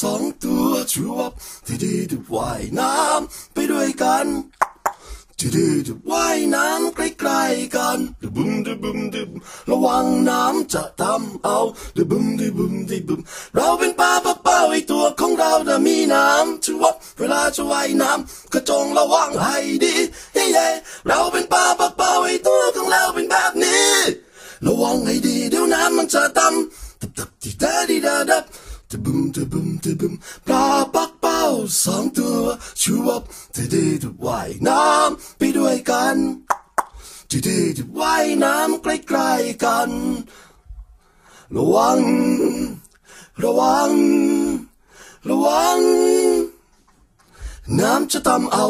สองตัวชูวับที่ดีที่ว่ายน้ำไปด้วยกันที่ดีที่ว่ายน้ำใกล้ๆกันดึบุมดึบุมดึบระวังน้ำจะทำเอาดึบุมดึบุมดึบุมเราเป็นปลาปลาเป้าไอตัวของเราจะมีน้ำชูวับเวลาจะว่ายน้ำก็จงระวังให้ดีเฮ้ยเราเป็นปลาปลาเป้าไอตัวของเราเป็นแบบนี้ ระวังให้ดีเดี๋ยวน้ำมันจะดำตับตับที่ดาดีดาดับ ตะบึมตะบึมตะบึมปลาปักเป้าสองตัวชูวับที่ดีที่ว่ายน้ำไปด้วยกันที่ดีที่ว่ายน้ำใกล้ๆกัน ระวัง ระวัง ระวัง น้ำจะทำเอา